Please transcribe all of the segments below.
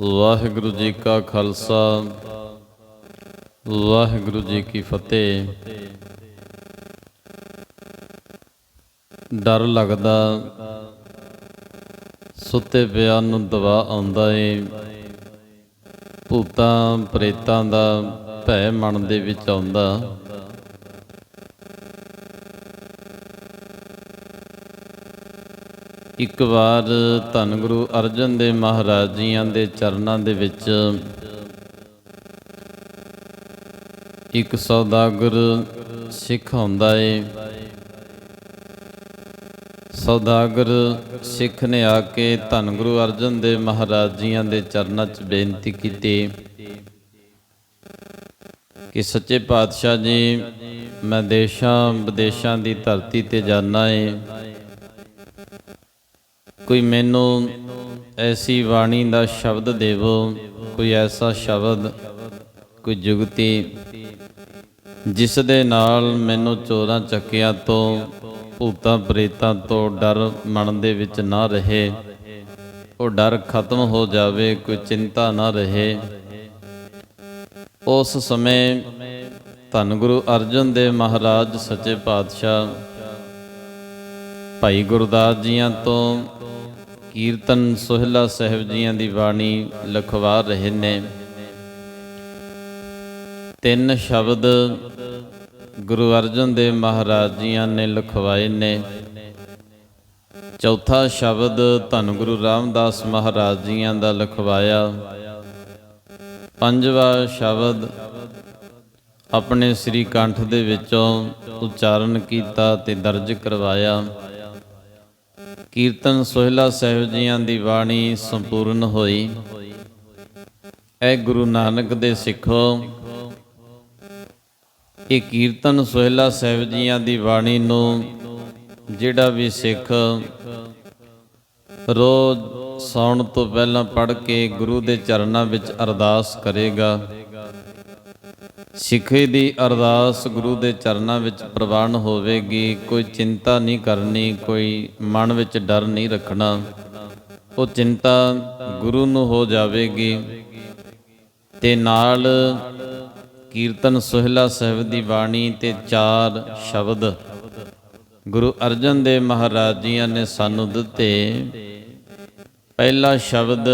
ਵਾਹਿਗੁਰੂ ਜੀ ਕਾ ਖਾਲਸਾ, ਵਾਹਿਗੁਰੂ ਜੀ ਕੀ ਫਤਿਹ। ਡਰ ਲੱਗਦਾ, ਸੁੱਤੇ ਪਿਆ ਨੂੰ ਦਵਾ ਆਉਂਦਾ ਏ। ਭੂਤਾਂ, ਪ੍ਰੇਤਾਂ ਦਾ ਭੈ ਮਨ ਦੇ ਵਿੱਚ ਆਉਂਦਾ। ਇੱਕ ਵਾਰ ਧੰਨ ਗੁਰੂ ਅਰਜਨ ਦੇ ਮਹਾਰਾਜ ਜੀਆਂ ਦੇ ਚਰਨਾਂ ਦੇ ਵਿੱਚ ਇੱਕ ਸੌਦਾਗਰ ਸਿੱਖ ਹੁੰਦਾ ਏ। ਸੌਦਾਗਰ ਸਿੱਖ ਨੇ ਆ ਕੇ ਧੰਨ ਗੁਰੂ ਅਰਜਨ ਦੇ ਮਹਾਰਾਜ ਜੀਆਂ ਦੇ ਚਰਨਾਂ 'ਚ ਬੇਨਤੀ ਕੀਤੀ ਕਿ ਸੱਚੇ ਪਾਤਸ਼ਾਹ ਜੀ, ਮੈਂ ਦੇਸ਼ਾਂ ਵਿਦੇਸ਼ਾਂ ਦੀ ਧਰਤੀ ਤੇ ਜਾਣਾ ਏ। ਕੋਈ ਮੈਨੂੰ ਐਸੀ ਬਾਣੀ ਦਾ ਸ਼ਬਦ ਦੇਵੋ, ਕੋਈ ਐਸਾ ਸ਼ਬਦ, ਕੋਈ ਜੁਗਤੀ ਜਿਸ ਦੇ ਨਾਲ ਮੈਨੂੰ ਚੋਰਾਂ ਚੱਕਿਆਂ ਤੋਂ, ਭੂਤਾਂ ਪ੍ਰੇਤਾਂ ਤੋਂ ਡਰ ਮਨ ਦੇ ਵਿੱਚ ਨਾ ਰਹੇ। ਉਹ ਡਰ ਖਤਮ ਹੋ ਜਾਵੇ, ਕੋਈ ਚਿੰਤਾ ਨਾ ਰਹੇ। ਉਸ ਸਮੇਂ ਧੰਨ ਗੁਰੂ ਅਰਜਨ ਦੇਵ ਮਹਾਰਾਜ, ਸੱਚੇ ਪਾਤਸ਼ਾਹ, ਭਾਈ ਗੁਰਦਾਸ ਜੀਆਂ ਤੋਂ ਕੀਰਤਨ ਸੋਹਿਲਾ ਸਾਹਿਬ ਜੀਆਂ ਦੀ ਬਾਣੀ ਲਿਖਵਾ ਰਹੇ ਨੇ। ਤਿੰਨ ਸ਼ਬਦ ਗੁਰੂ ਅਰਜਨ ਦੇਵ ਮਹਾਰਾਜ ਜੀਆਂ ਨੇ ਲਿਖਵਾਏ ਨੇ। ਚੌਥਾ ਸ਼ਬਦ ਧੰਨ ਗੁਰੂ ਰਾਮਦਾਸ ਮਹਾਰਾਜ ਜੀਆਂ ਦਾ ਲਿਖਵਾਇਆ। ਪੰਜਵਾ ਸ਼ਬਦ ਆਪਣੇ ਸ੍ਰੀ ਕੰਠ ਦੇ ਵਿੱਚੋਂ ਉਚਾਰਨ ਕੀਤਾ ਤੇ ਦਰਜ ਕਰਵਾਇਆ। ਕੀਰਤਨ ਸੋਹਿਲਾ ਸਾਹਿਬ ਜੀਆਂ ਦੀ ਬਾਣੀ ਸੰਪੂਰਨ ਹੋਈ। ਐ ਗੁਰੂ ਨਾਨਕ ਦੇ ਸਿੱਖੋ, ਇਹ ਕੀਰਤਨ ਸੋਹਿਲਾ ਸਾਹਿਬ ਜੀਆਂ ਦੀ ਬਾਣੀ ਨੂੰ ਜਿਹੜਾ ਵੀ ਸਿੱਖ ਰੋਜ਼ ਸੌਣ ਤੋਂ ਪਹਿਲਾਂ ਪੜ੍ਹ ਕੇ ਗੁਰੂ ਦੇ ਚਰਨਾਂ ਵਿੱਚ ਅਰਦਾਸ ਕਰੇਗਾ। ਸਿੱਖੀ ਦੀ ਅਰਦਾਸ ਗੁਰੂ ਦੇ ਚਰਨਾਂ ਵਿੱਚ ਪ੍ਰਵਾਨ ਹੋਵੇਗੀ, ਕੋਈ ਚਿੰਤਾ ਨਹੀਂ ਕਰਨੀ, ਕੋਈ ਮਨ ਵਿੱਚ ਡਰ ਨਹੀਂ ਰੱਖਣਾ। ਉਹ ਚਿੰਤਾ ਗੁਰੂ ਨੂੰ ਹੋ ਜਾਵੇਗੀ। ਤੇ ਨਾਲ ਕੀਰਤਨ ਸੋਹਿਲਾ ਸਾਹਿਬ ਦੀ ਬਾਣੀ ਤੇ ਚਾਰ ਸ਼ਬਦ ਗੁਰੂ ਅਰਜਨ ਦੇਵ ਮਹਾਰਾਜ ਜੀਆਂ ਨੇ ਸਾਨੂੰ ਦਿੱਤੇ। ਪਹਿਲਾ ਸ਼ਬਦ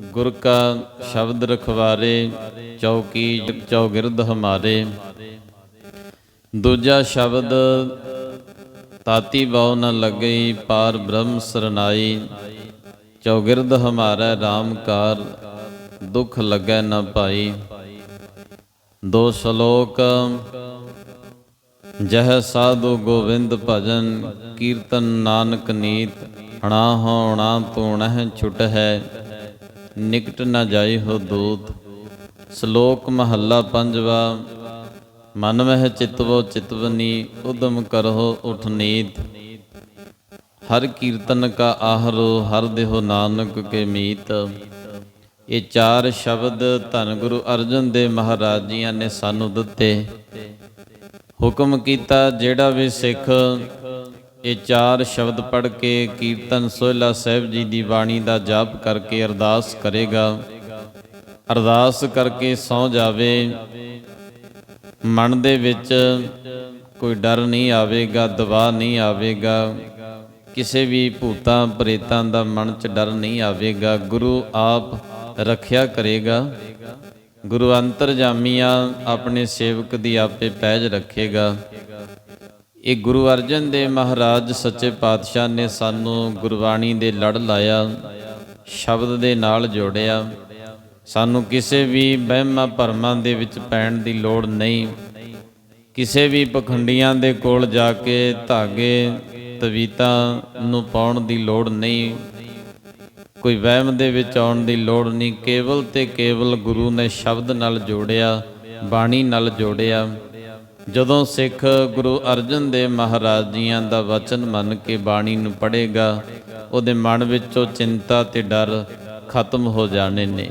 ਗੁਰ ਕਾ ਸ਼ਬਦ ਰਖਵਾਰੇ ਚੌਕੀ ਚੌਗਿਰਦ ਹਮਾਰੇ। ਦੂਜਾ ਸ਼ਬਦ, ਤਾਤੀ ਬਾਉ ਨ ਲੱਗਈ ਪਾਰ ਬ੍ਰਹਮ ਸਰਨਾਈ। ਚੌਗਿਰਦ ਹਮਾਰਾ ਰਾਮਕਾਰ ਦੁਖ ਲੱਗੈ ਨ ਪਾਈ। ਦੋ ਸ਼ਲੋਕ, ਜਹ ਸਾਧੂ ਗੋਵਿੰਦ ਭਜਨ, ਕੀਰਤਨ ਨਾਨਕ ਨੀਤ, ਹਣਾ ਹੋਣਾ ਤੂਣਹਿ ਛੁਟ ਹੈ ਨਿਕਟ ਨ ਜਾਈ ਹੋ ਦੂਤ। ਸ਼ਲੋਕ ਮਹੱਲਾ ਪੰਜਵਾ, ਮਨ ਮਹਿ ਚਿਤਵੋ ਚਿਤਵਨੀ, ਉਦਮ ਕਰਹੁ ਉਠ ਨੀਤ। ਹਰ ਕੀਰਤਨ ਕਾ ਆਹਰੋ, ਹਰ ਦੇਹੁ ਨਾਨਕ ਕੇ ਮੀਤ। ਇਹ ਚਾਰ ਸ਼ਬਦ ਧੰਨ ਗੁਰੂ ਅਰਜਨ ਦੇ ਮਹਾਰਾਜ ਜੀਆਂ ਨੇ ਸਾਨੂੰ ਦਿੱਤੇ। ਹੁਕਮ ਕੀਤਾ ਜਿਹੜਾ ਵੀ ਸਿੱਖ, ਇਹ ਚਾਰ ਸ਼ਬਦ ਪੜ੍ਹ ਕੇ ਕੀਰਤਨ ਸੋਹਿਲਾ ਸਾਹਿਬ ਜੀ ਦੀ ਬਾਣੀ ਦਾ ਜਾਪ ਕਰਕੇ ਅਰਦਾਸ ਕਰੇਗਾ। ਅਰਦਾਸ ਕਰਕੇ ਸੌ ਜਾਵੇ। ਮਨ ਦੇ ਵਿੱਚ ਕੋਈ ਡਰ ਨਹੀਂ ਆਵੇਗਾ, ਦਬਾਅ ਨਹੀਂ ਆਵੇਗਾ। ਕਿਸੇ ਵੀ ਭੂਤਾਂ ਪ੍ਰੇਤਾਂ ਦਾ ਮਨ 'ਚ ਡਰ ਨਹੀਂ ਆਵੇਗਾ। ਗੁਰੂ ਆਪ ਰੱਖਿਆ ਕਰੇਗਾ। ਗੁਰੂ ਅੰਤਰਜਾਮੀਆਂ ਆਪਣੇ ਸੇਵਕ ਦੀ ਆਪੇ ਪੈਜ ਰੱਖੇਗਾ। ਇਹ ਗੁਰੂ ਅਰਜਨ ਦੇਵ ਮਹਾਰਾਜ ਸੱਚੇ ਪਾਤਸ਼ਾਹ ਨੇ ਸਾਨੂੰ ਗੁਰਬਾਣੀ ਦੇ ਲੜ ਲਾਇਆ, ਸ਼ਬਦ ਦੇ ਨਾਲ ਜੋੜਿਆ। ਸਾਨੂੰ ਕਿਸੇ ਵੀ ਵਹਿਮਾਂ ਭਰਮਾਂ ਦੇ ਵਿੱਚ ਪੈਣ ਦੀ ਲੋੜ ਨਹੀਂ। ਕਿਸੇ ਵੀ ਪਖੰਡੀਆਂ ਦੇ ਕੋਲ ਜਾ ਕੇ ਧਾਗੇ, ਤਵੀਤਾ ਨੂੰ ਪਾਉਣ ਦੀ ਲੋੜ ਨਹੀਂ। ਕੋਈ ਵਹਿਮ ਦੇ ਵਿੱਚ ਆਉਣ ਦੀ ਲੋੜ ਨਹੀਂ। ਕੇਵਲ ਤੇ ਕੇਵਲ ਗੁਰੂ ਨੇ ਸ਼ਬਦ ਨਾਲ ਜੋੜਿਆ, ਬਾਣੀ ਨਾਲ ਜੋੜਿਆ। ਜਦੋਂ ਸਿੱਖ ਗੁਰੂ ਅਰਜਨ ਦੇਵ ਮਹਾਰਾਜ ਜੀਆਂ ਦਾ ਵਚਨ ਮੰਨ ਕੇ ਬਾਣੀ ਨੂੰ ਪੜ੍ਹੇਗਾ, ਉਹਦੇ ਮਨ ਵਿੱਚੋਂ ਚਿੰਤਾ ਤੇ ਡਰ ਖਤਮ ਹੋ ਜਾਣੇ ਨੇ।